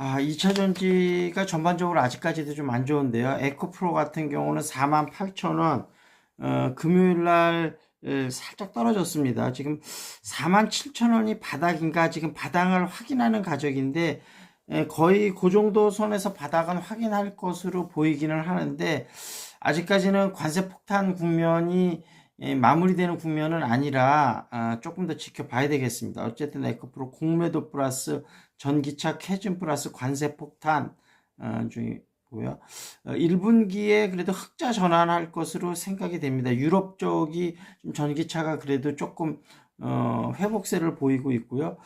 아, 2차 전지가 전반적으로 아직까지도 좀 안 좋은데요. 에코프로 같은 경우는 48,000원, 어, 금요일 날 에, 살짝 떨어졌습니다. 지금 47,000원이 바닥인가 지금 바닥을 확인하는 가격인데 에, 거의 그 정도 선에서 바닥은 확인할 것으로 보이기는 하는데 아직까지는 관세 폭탄 국면이 예, 마무리되는 국면은 아니라 아, 조금 더 지켜봐야 되겠습니다. 어쨌든 에코프로 공매도 플러스 전기차 캐즘 플러스 관세 폭탄 어, 중이고요. 어, 1분기에 그래도 흑자 전환할 것으로 생각이 됩니다. 유럽 쪽이 좀 전기차가 그래도 조금 어, 회복세를 보이고 있고요.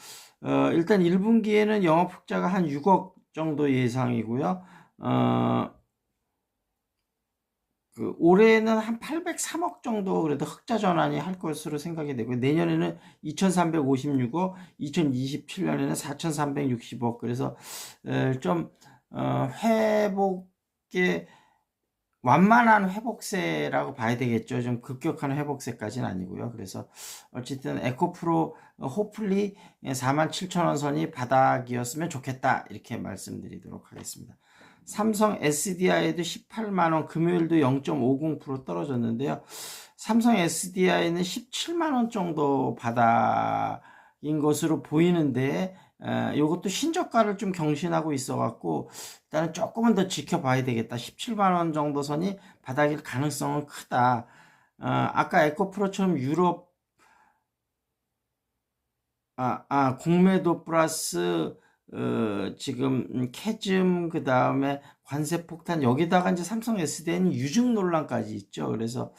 어, 일단 1분기에는 영업 흑자가 한 6억 정도 예상이고요. 어, 그 올해는 한 803억 정도 그래도 흑자 전환이 할 것으로 생각이 되고 내년에는 2,356억, 2027년에는 4,360억 그래서 에, 좀 어, 회복의 완만한 회복세라고 봐야 되겠죠. 좀 급격한 회복세까지는 아니고요. 그래서 어쨌든 에코프로 호플리 47,000원 선이 바닥이었으면 좋겠다 이렇게 말씀드리도록 하겠습니다. 삼성 SDI도 18만원, 금요일도 0.50% 떨어졌는데요. 삼성 SDI는 17만원 정도 바닥인 것으로 보이는데, 에, 이것도 신저가를 좀 경신하고 있어갖고, 일단은 조금은 더 지켜봐야 되겠다. 17만원 정도 선이 바닥일 가능성은 크다. 어, 아까 에코프로처럼 유럽, 아, 아, 공매도 플러스 어, 지금 음, 캐즘 그 다음에 관세 폭탄 여기다가 이제 삼성 SDI는 유증 논란까지 있죠. 그래서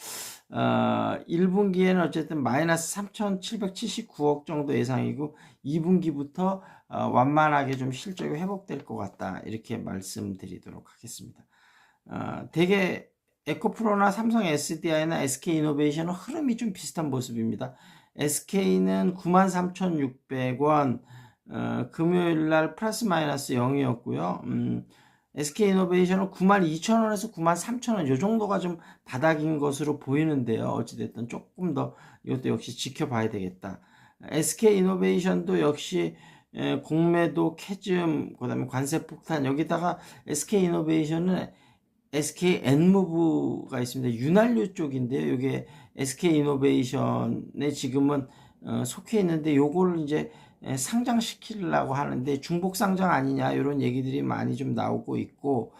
어, 1분기에는 어쨌든 마이너스 3,779억 정도 예상이고 2분기부터 어, 완만하게 좀 실적이 회복될 것 같다 이렇게 말씀드리도록 하겠습니다. 어, 대개 에코프로나 삼성 SDI나 SK이노베이션은 흐름이 좀 비슷한 모습입니다. SK는 93,600원 어, 금요일 날 플러스 마이너스 0이었고요. 음, SK이노베이션은 92,000원에서 93,000원 요 정도가 좀 바닥인 것으로 보이는데요. 어찌됐든 조금 더 이것도 역시 지켜봐야 되겠다. SK이노베이션도 역시 에, 공매도 캐즘 그 다음에 관세 폭탄 여기다가 SK이노베이션은 SK 엔무브가 있습니다. 윤활유 쪽인데요. 이게 SK이노베이션에 지금은 어, 속해 있는데 요거를 이제 에, 상장시키려고 하는데 중복 상장 아니냐 이런 얘기들이 많이 좀 나오고 있고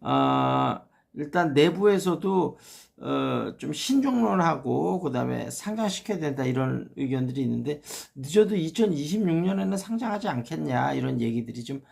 어, 일단 내부에서도 어, 좀 신중론하고 그 다음에 상장시켜야 된다 이런 의견들이 있는데 늦어도 2026년에는 상장하지 않겠냐 이런 얘기들이 좀